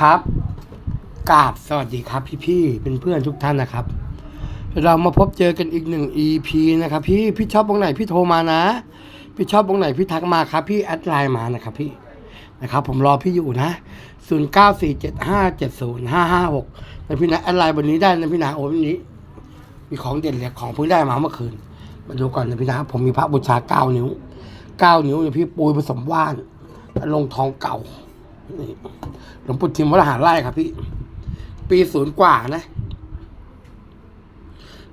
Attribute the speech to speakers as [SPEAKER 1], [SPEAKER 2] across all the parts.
[SPEAKER 1] ครับกราบสวัสดีครับพี่ๆเป็นเพื่อนทุกท่านนะครับ เรามาพบเจอกันอีกหนึ่ง EP นะครับ พี่พี่ชอบวงไหนพี่โทรมานะ พี่ชอบวงไหนพี่ทักมาครับ พี่แอดไลน์มานะครับพี่นะครับ ผมรอพี่อยู่นะ 0 9 4 7 5 7 0 5 5 6นะพี่นะแอดไลน์วันนี้ได้นะพี่นะโอ้วันนี้ มีของเด่นเลยของเพิ่งได้มาเมื่อคืน มาดูก่อนนะพี่นะผมมีพระบูชาเก้านิ้วเก้านิ้วเนี่ยพี่ปูยผสมว่านลงทองเก่า หลวงปู่ทิมวัดหาไร่ครับพี่ ปีศูนย์กว่านะ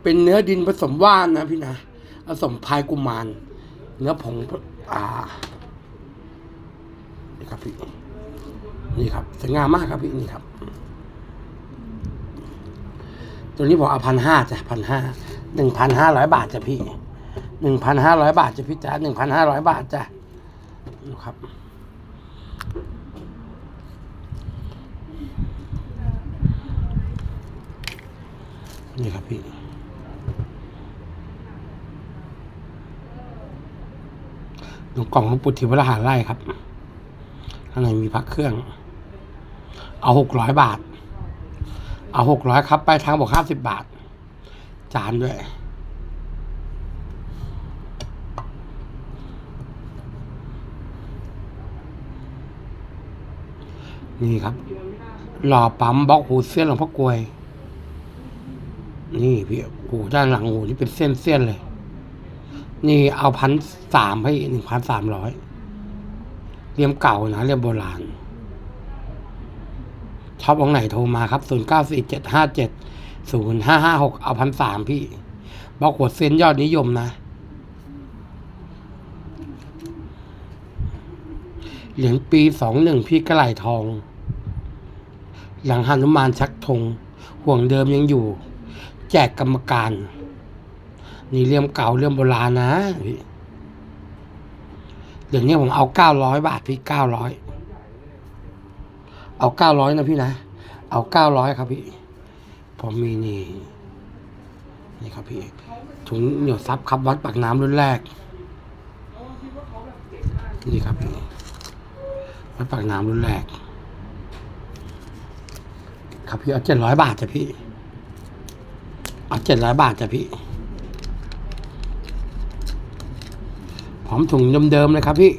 [SPEAKER 1] เป็นเนื้อดินผสมว่านนะพี่นะผสมพายกุมาร เนื้อผงอ่านี่ครับพี่ นี่ครับสวยงามมากครับพี่นี่ครับ ตัวนี้ผมเอาพันห้าจ้ะพันห้าหนึ่งพันห้าร้อยบาทจ้ะพี่หนึ่งพันห้าร้อยบาทจ้ะพี่จ๋าหนึ่งพันห้าร้อยบาทจ้ะดูครับ นี่ครับพี่หลวงกล่องหลวงปู่ทิวรหารไร่ครับข้างในมีพักเครื่อง เอาหกร้อยบาท เอาหกร้อยครับ ไปทางบอกห้าสิบบาท จานด้วยนี่ครับ หล่อปั๊มบล็อกหูเส้นหลวงพ่อกลวย นี่พี่หูด้านหลังหูนี่เป็นเส้นเส้นเลย นี่เอาพันสามให้หนึ่งพันสามร้อยเรียมเก่านะเรียมโบราณชอบองไหนโทรมาครับ0 9 4 7 5 7 0 5 5 6เจ็ดห้าเจ็ดศูนย์ห้าห้าหกเอาพันสามพี่บอกหัวเซนยอดนิยมนะเหรียญปีสองหนึ่งพี่กระไหลทอง หลังหนุมานชักธงห่วงเดิมยังอยู่ แจกกรรมการ นี่เรื่องเก่าเรื่องโบราณนะเดี๋ยวนี้ผมเอาเก้าร้อยบาทพี่เก้าร้อยเอาเก้าร้อยนะพี่นะ เอาเก้าร้อยครับพี่ผมมีนี่นี่ครับพี่ถุงเหนียวซับครับวัดปากน้ำรุ่นแรกนี่ครับพี่วัดปากน้ำรุ่นแรก ครับพี่เอาเจ็ดร้อยบาทจ้ะพี่ เอาเจ็ดร้อยบาทจ้ะพี่ พร้อมถุงเดิมๆเลยครับพี่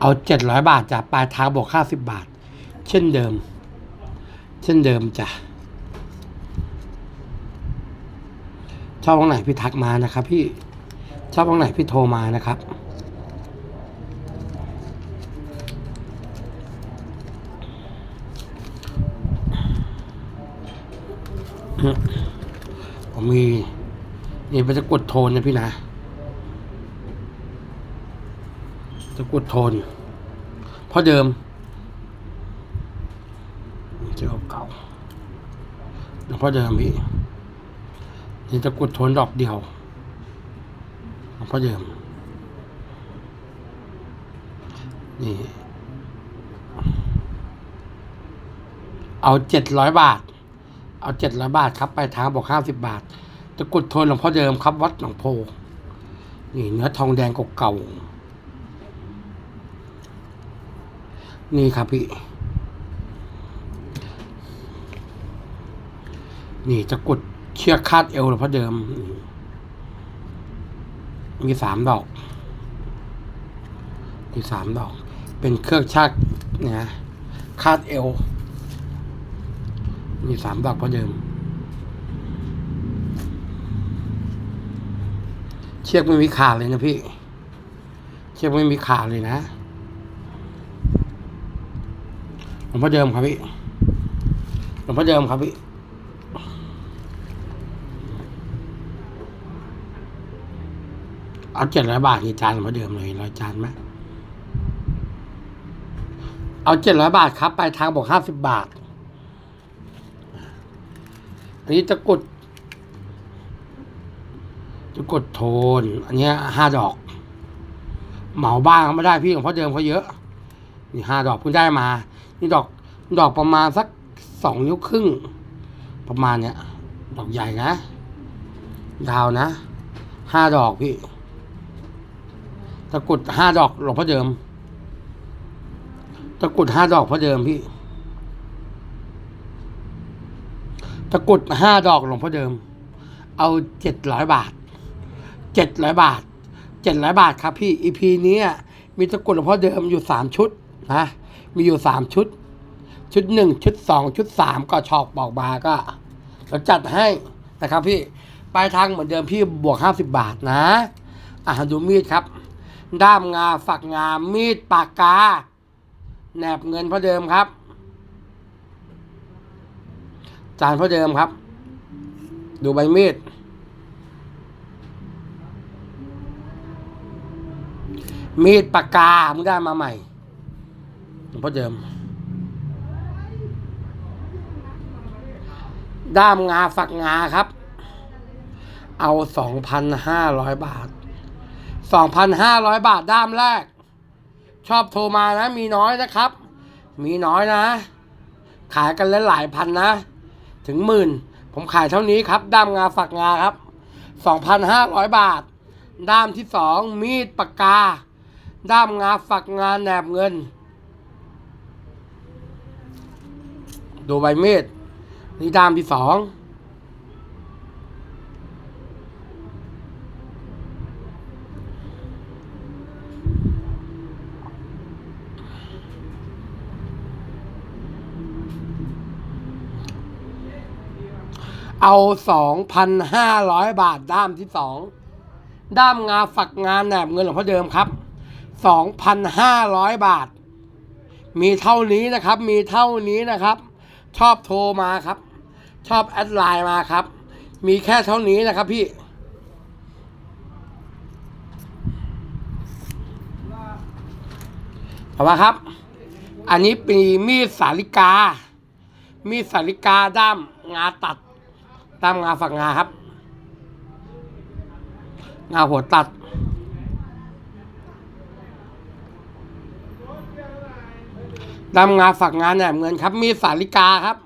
[SPEAKER 1] เอาเจ็ดร้อยบาทจ้ะปลายทางบอกห้าสิบบาท เช่นเดิม เช่นเดิมจ้ะชอบตรงไหนพี่ทักมานะครับ พี่ชอบตรงไหนพี่โทรมานะครับ ผมมีนี่เป็นตะกุดโทนนะพี่นะตะกุดโทนเพราะเดิมเจ้าเก่าเพราะเดิมพี่นี่ตะกุดโทนดอกเดียวเพราะเดิม นี่ เอาเจ็ดร้อยบาท เอาเจ็ดร้อยบาทครับไปลายทางบอกห้าสิบบาทตะกรุดโทนหลวงพ่อเดิมครับ วัดหนองโพ นี่เนื้อทองแดงเก่าๆนี่ครับพี่ นี่ตะกรุดเชือกคาดเอวหลวงพ่อเดิม มีสามดอก มีสามดอก เป็นเครื่องชักนะคาดเอว มีสามดอกเพราะเดิม เชือกไม่มีขาดเลยนะพี่ เชือกไม่มีขาดเลยนะหลวงพ่อเดิมครับพี่หลวงพ่อเดิมครับพี่เอาเจ็ดร้อยบาทนี่จานหลวงพ่อเดิมเลยร้อยจานไหมเอาเจ็ดร้อยบาทครับ ไปทางบอกห้าสิบบาท นนี้ตะกรุดตะกรุดโทน อันเนี้ยห้าดอก เหมาบ้างไม่ได้พี่ของพ่อเดิมเขาเยอะ นี่ห้าดอกเพิ่งได้มา นี่ดอกดอกประมาณสักสองนิ้วครึ่ง ประมาณเนี้ย ดอกใหญ่นะดาวนะห้าดอกพี่ ตะกรุดห้าดอกหลวงพ่อเดิม ตะกรุดห้าดอกพ่อเดิมพี่ ตะกรุดห้าดอกหลวงพ่อเดิม เอาเจ็ดร้อยบาทเจ็ดร้อยบาทเจ็ดร้อยบาทครับพี่อีพีนี้มีตะกรุดหลวงพ่อเดิมอยู่สามชุดนะมีอยู่สามชุด ชุดหนึ่งชุดสองชุดสามก็ชอกบอกมาก็เราจัดให้นะครับพี่ปลายทางเหมือนเดิมพี่บวกห้าสิบบาทนะอะดูมีดครับ ด้ามงาฝักงามีดปากกาแหนบเงินพ่อเดิมครับ จานพ่อเดิมครับ ดูใบมีดมีดปากกามึงได้มาใหม่พ่อเดิม ด้ามงาฝักงาครับ เอาสองพันห้าร้อยบาทสองพันห้าร้อยบาทด้ามแรก ชอบโทรมานะ มีน้อยนะครับ มีน้อยนะ ขายกันหลายๆพันนะ ถึงหมื่นผมขายเท่านี้ครับ ด้ามงาฝักงาครับ 2,500 บาท ด้ามที่ 2 มีดปากกา ด้ามงาฝักงาแหนบเงิน ดูใบมีดนี่ด้ามที่ 2 เอาสองพันห้าร้อยบาทด้ามที่สองด้ามงาฝักงานแหนบเงินหลวงพ่อเดิมครับสองพันห้าร้อยบาท มีเท่านี้นะครับ มีเท่านี้นะครับ ชอบโทรมาครับ ชอบแอดไลน์มาครับ มีแค่เท่านี้นะครับพี่เอามาครับ อันนี้เป็นมีดสาลิกา มีดสาลิกาด้ามงาตัด ด้ามงาฝักงาครับ งาหัวตัดด้ามงาฝักงาเนี่ยเหมือนครับ มีสาลิกาครับ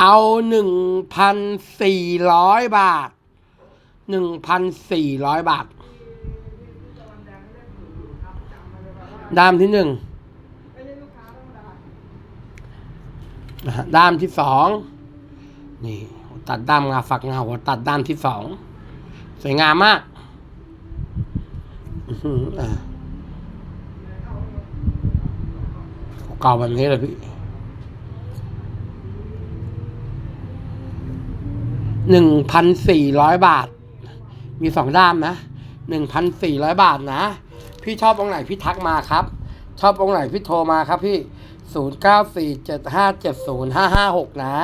[SPEAKER 1] เอาหนึ่งพันสี่ร้อยบาทหนึ่งพันสี่ร้อยบาท ด้ามที่หนึ่งด้ามที่สองนี่ ตัดด้ามงาฝักงาหัวตัดด้ามที่สองสวยงามมากอื้อหืออะเก่าแบบนี้เลยพี่หนึ่งพันสี่ร้อยบาท มีสองด้ามนะหนึ่งพันสี่ร้อยบาทนะ พี่ชอบองค์ไหนพี่ทักมาครับ ชอบองค์ไหนพี่โทรมาครับพี่ศูนย์เก้าสี่เจ็ดห้าเจ็ดศูนย์ห้าห้าหกนะ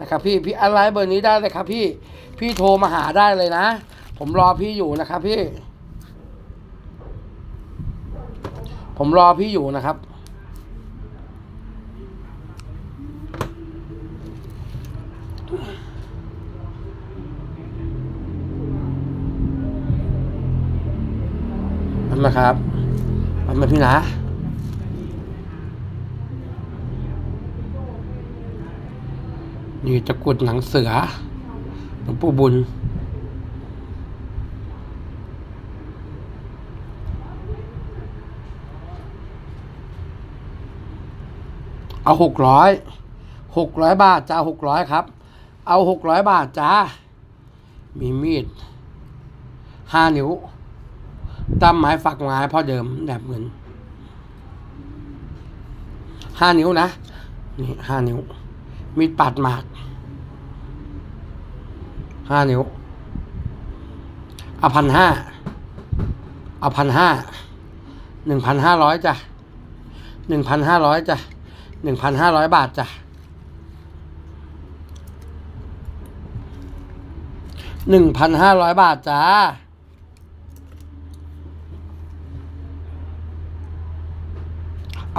[SPEAKER 1] นะครับพี่พี่อะไรเบอร์นี้ได้เลยครับพี่พี่โทรมาหาได้เลยนะ ผมรอพี่อยู่นะครับพี่ ผมรอพี่อยู่นะครับ ทำไมครับทำไมพี่นะนี่ตะกุดหนังเสือหลวงปู่บุญ เอาหกร้อยหกร้อยบาทจ้าหกร้อยครับ เอาหกร้อยบาทจ้า มีมีดห้านิ้ว ตามไม้ฝักไม้พ่อเดิมแบบเหมือนห้านิ้วนะ นี่ห้านิ้ว มีดปัดหมากห้านิ้วเอาพันห้าเอาพันห้าหนึ่งพันห้าร้อยจ้ะหนึ่งพันห้าร้อยจ้ะหนึ่งพันห้าร้อยบาทจ้ะหนึ่งพันห้าร้อยบาทจ้า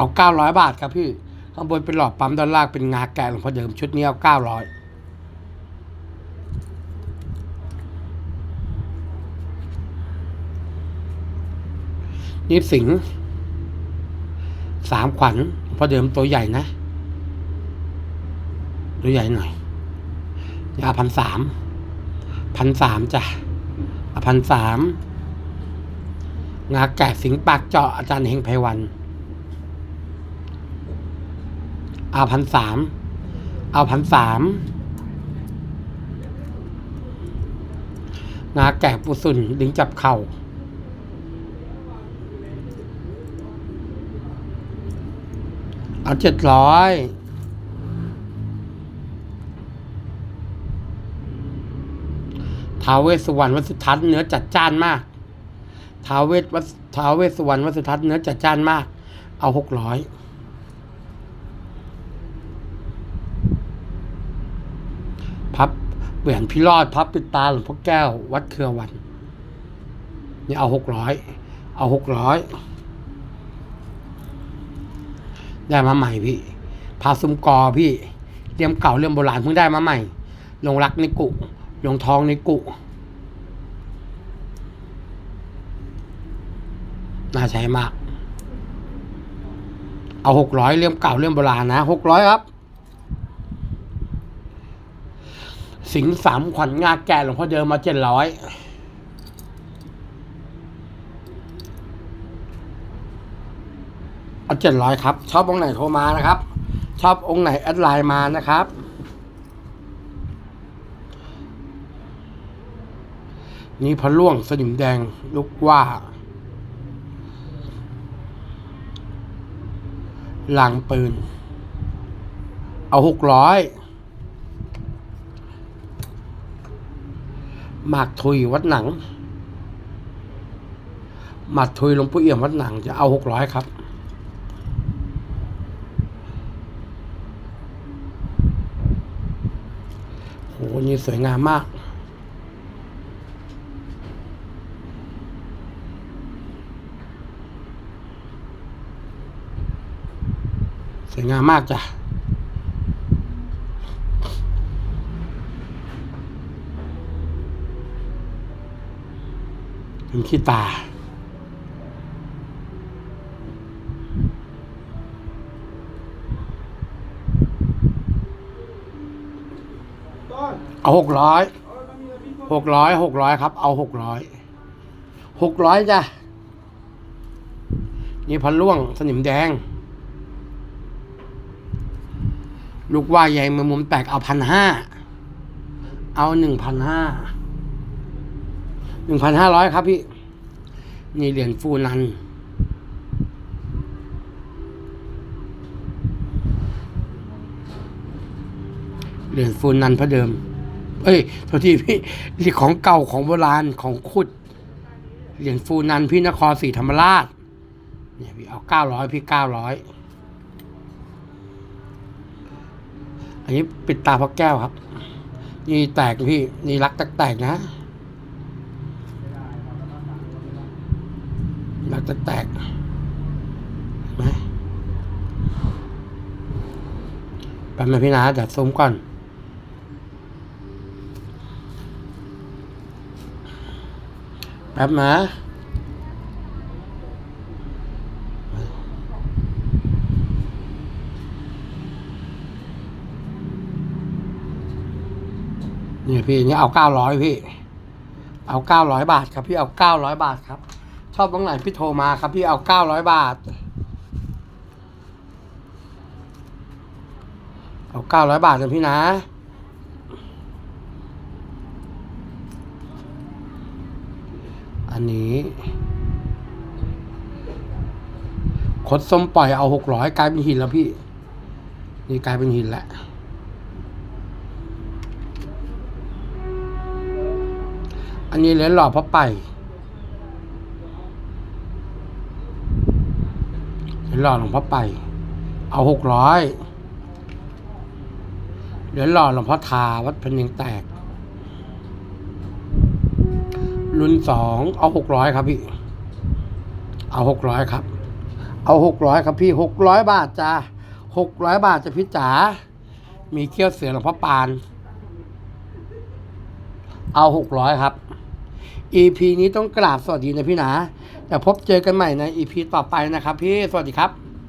[SPEAKER 1] เอาเก้าร้อยบาทครับพี่ ข้างบนเป็นหลอดปั๊มด้านล่างเป็นงาแกะหลวงพ่อเดิมชุดนี้เอาเก้าร้อยนี่สิงสามขวัญพอเดิมตัวใหญ่นะ ตัวใหญ่หน่อยยาพันสามพันสามจ้ะพันสามงาแกะสิงปากเจาะอาจารย์เฮงไพวัน เอาพันสามเอาพันสามงาแกะปุสุนดึงจับเข่าเอาเจ็ดร้อยท้าวเวสวรรณวัสุทัศน์เนื้อจัดจ้านมากท้าวเวสวัท้าวเวสวรรณวัสุทัศน์เนื้อจัดจ้านมาก เอาหกร้อย พับแหวนพิรอดพับปิดตาหลวงพ่อแก้ว วัดเครือวันนี่เอาหกร้อยเอาหกร้อยได้มาใหม่พี่พาซุมกอพี่เลี่ยมเก่าเลี่ยมโบราณเพิ่งได้มาใหม่ ลงรักในกุลงทองในกุน่าใช้มาก เอาหกร้อยเลี่ยมเก่าเลี่ยมโบราณนะหกร้อยครับ สิงสามขวัญงาแก่หลวงพ่อเดิมมาเจ็ดร้อยเอาเจ็ดร้อยครับ ชอบองค์ไหนโทรมานะครับ ชอบองค์ไหนแอดไลน์มานะครับ นี่พระล่วงสนิมแดงลูกว่าลางปืน เอาหกร้อย หมากทุยวัดหนัง หมากทุยหลวงปู่เอี่ยมวัดหนังจะเอาหกร้อยครับโหนี่สวยงามมากสวยงามมากจ้ะ เป็นขี้ตา เอาหกร้อยหกร้อยหกร้อยครับ เอาหกร้อยหกร้อยจ้ะ นี่พันล่วงสนิมแดง ลูกว่าใหญ่มือมุมแตกเอาพันห้า เอาหนึ่งพันห้า หนึ่งพันห้าร้อยครับพี่ นี่เหรียญฟูนัน เหรียญฟูนันพระเดิม เอ้ยโทษทีพี่เหรียญของเก่าของโบราณของขุด เหรียญฟูนันพี่นครศรีธรรมราช เนี่ยพี่เอาเก้าร้อยพี่เก้าร้อยอันนี้ปิดตาพระแก้วครับ นี่แตกพี่ นี่รักแตกแตกๆนะ รักแตกนไหมแป๊บนึงพี่นะเดี๋ยวซูมก่อน แป๊บนะนี่พี่นี่เอาเก้าร้อยพี่ เอาเก้าร้อยบาทครับพี่เอาเก้าร้อยบาทครับ ชอบตรงไหนพี่โทรมาครับ พี่เอาเก้าร้อยบาท เอาเก้าร้อยบาทนะพี่นะอันนี้คดส้มปล่อยเอาหกร้อยกลายเป็นหินแล้วพี่ นี่กลายเป็นหินแล้วอันนี้เหรียญหล่อพระไป เหรียญหล่อหลวงพ่อไป เอาหกร้อยเหรียญหล่อหลวงพ่อทาวัดเพนยังแตก รุ่นสองเอาหกร้อยครับพี่ เอาหกร้อยครับ เอาหกร้อยครับพี่หกร้อยบาทจ้าหกร้อยบาทจะพี่จ๋ามีเขี้ยวเสือหลวงพ่อปาน เอาหกร้อยครับ EP นี้ต้องกราบสวัสดีนะพี่นะ เดี๋ยวพบเจอกันใหม่ในอีพีต่อไปนะครับพี่ สวัสดีครับ